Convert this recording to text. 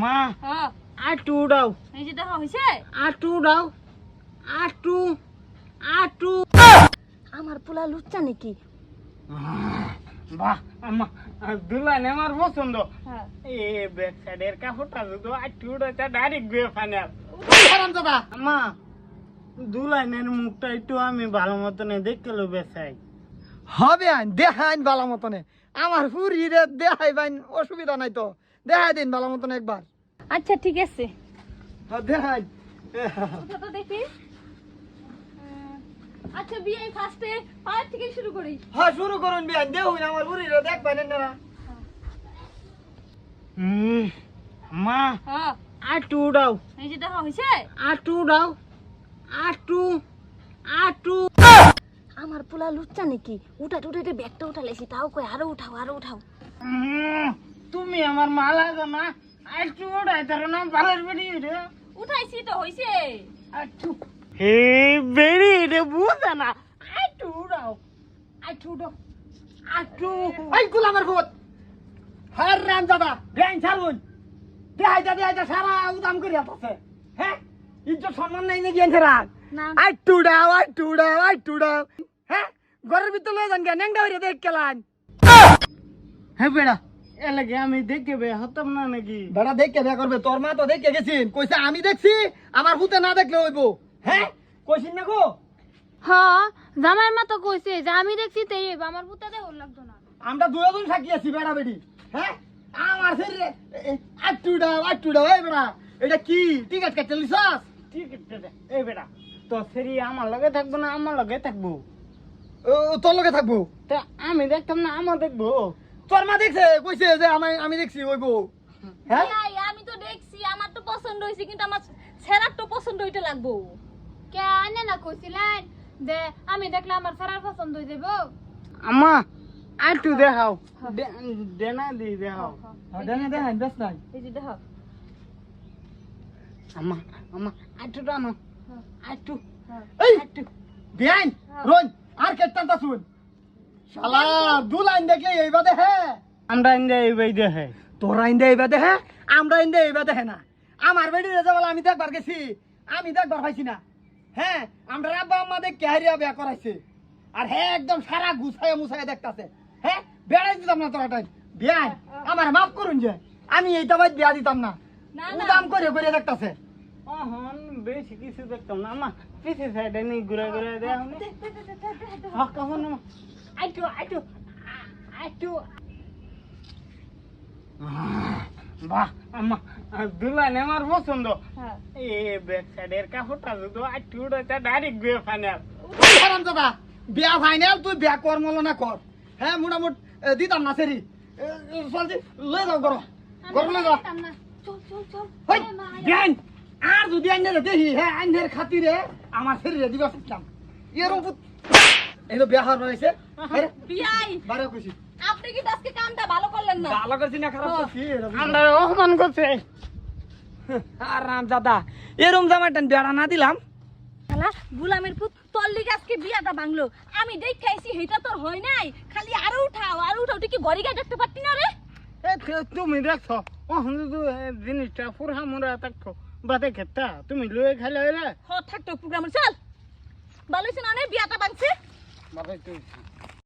মা হ্যাঁ আটু উড়াও। এই যে দেখা আটু উড়াও। আটু আটু আমার পোলা লুচ্চা নাকি? বাহ আমা দুলান আমার পছন্দ। হ্যাঁ। এ ব্যাক সাইডের কাপড়টা যদি আটু ডাইরেক্ট গুয়ে ফাইনাল দাদা মা দুলাইনের মুখটা একটু আমি ভালো মতন দেখতে লো বেসাই হবে আইন দেখাইন বালা মতনে। আমার ফুরি রে দেখাই বাইন অসুবিধা নাই তো। দেখাই দিন ভালো মতন একবার। আচ্ছা ঠিক আছে। হ্যাঁ, দেখাই। ওটা তো দেখি। আচ্ছা বিয়ে ফার্স্টে পায়ের থেকে শুরু করি। হ্যাঁ শুরু করুন বিয়ান দেখুন আমার ফুরি দেখবেন না। মা হ্যাঁ। আটু উড়াও এই যে দেখা আটু উড়াও আটু আটু। আমার পোলা লুচ্চা নাকি? উঠা উঠে ব্যাগটা উঠালেছি তাও কই আরও উঠাও আরও উঠাও। তুমি আমার মালা গো না আটু উড়াই তার নাম ভালোর বেরি রে। উঠাইছি তো হইছে। আটু হে বেরি রে বুঝে না। আটু উড়াও আটু উড়াও আটু এই গুলা আমার ভূত! হ্যাঁ রাম দাদা ব্যান ছাড়ুন। দেখাই দা দেখাই দা সারা উদাম করে আছে হ্যাঁ ইজ্জত সম্মান নাই নাকি এনছে রাখ না। আই টুডাও আই টুডাও আই টুডাও হ্যাঁ ঘরের ভিতরে লয়ে যান কে নেংডা হইরে দেখ কেলান। হে বেড়া। এ লাগে আমি দেখে বে হতাম না নাকি? বেড়া দেখকে বিয়া করবে তোর মা তো দেখে গেছিন। কইছে আমি দেখছি আমার হুতে না দেখলে হইব। হ্যাঁ? কইছিন না গো? হ্যাঁ জামাই মা তো কইছে যে আমি দেখছি তাই আমার পুতা দেহ লাগতো না। আমরা দুজন সাক্ষী আছি বেড়া বেড়ি। হ্যাঁ? আমার শরীরে আটুডা আটুডা এই বেড়া। এটা কি? ঠিক আছে কাটতে লিসাস ঠিক দে। এই বেড়া তো সেরি আমার লগে থাকব না আমার লগে থাকব? ও তোর লগে থাকব? তা আমি দেখতাম না আমার দেখব? তোর মা দেখছে? কইছে যে আমি আমি দেখছি হইব হ্যাঁ? আমি তো দেখছি আমার তো পছন্দ হয়েছে কিন্তু আমার ছেঁড়ার তো পছন্দ হইতে লাগবো। কেন না কইছিলেন? যে আমি দেখলে আমার ছেঁড়ার পছন্দ হয়ে যাব আমা আটু দেখাও। দে- দেনা দি দেখাও। দেখাই দেখাই বেশ নাই। এই যে দেখো আমা আমা আটু টানো আটু এই আটু বিয়াইন হ্যাঁ। রোন আর কেটটা শুন শালা দু লাইন দেখলে এইবা দেখে আমরা ইন্দে দেখে তোরা ইন্দে এইবা দেখে আমরা ইন্দে এইবা দেখে না আমার বেডি রেজা বলে আমি দেখবার গেছি আমি দেখবার পাইছি না হ্যাঁ আমরা আব্বা আম্মা দেখ ক্যারিয়া বিয়া করাইছে আর হ্যাঁ একদম সারা গুছায় মুছায় দেখতাছে হ্যাঁ বেড়াই দিতাম না তোরা টাইম বিয়াই আমার মাফ করুন যে আমি এইটা বাদ বিয়া দিতাম না না, না। উদাম করে করে দেখতাছে অহন বেশি কিছু দেখতাম না আমা পিছে সাইডে নি ঘুরে ঘুরে দেখাও নি হক কেমন আটু আটু আটু বাহ আমা দুলান আমার পছন্দ। হ্যাঁ। এ ব্যাক সাইডের কাপড়টা যদি আটু উড়াইতে ডাইরেক্ট গুয়ে ফাইনাল হারাম দাদা বিয়া ফাইনাল তুই বিয়া কর মলো না কর। হ্যাঁ মোটামুট দিতাম না সেরি। চলছি লয়ে যাও গরম। গরম লয়ে যাও। না। চল চল চল। হই আর যদি আইনের দেখি হ্যাঁ আইনের খাতিরে আমার শরীরে দিবা শিখলাম এরকম এলো বিয়া হওয়ার রয়েছে বিয়াই। বারো খুশি। আপনি কিন্তু আজকে কামটা ভালো করলেন না। ভালো করছি না খারাপ করছি আমরা অপমান করছে। আর রাম দাদা এরম জামাটা বেড়া না দিলাম। শালা গুলামের পুত তোর লিগে আজকে বিয়াটা ভাঙলো। আমি দেখাইছি হেটা তোর হয় নাই। খালি আরও উঠাও আরও উঠাও। তুই কি গড়ি গায়ে দেখতে পারতি না রে? এ তুমি দেখছ এ জিনিসটা ফুরহা মুরা থাকতো বাদে খেতা তুমি লয়ে খাইলে হইলে। হ থাকতো প্রোগ্রাম চল। ভালো হয়েছে না বিয়াটা ভাঙছে। Mà bên.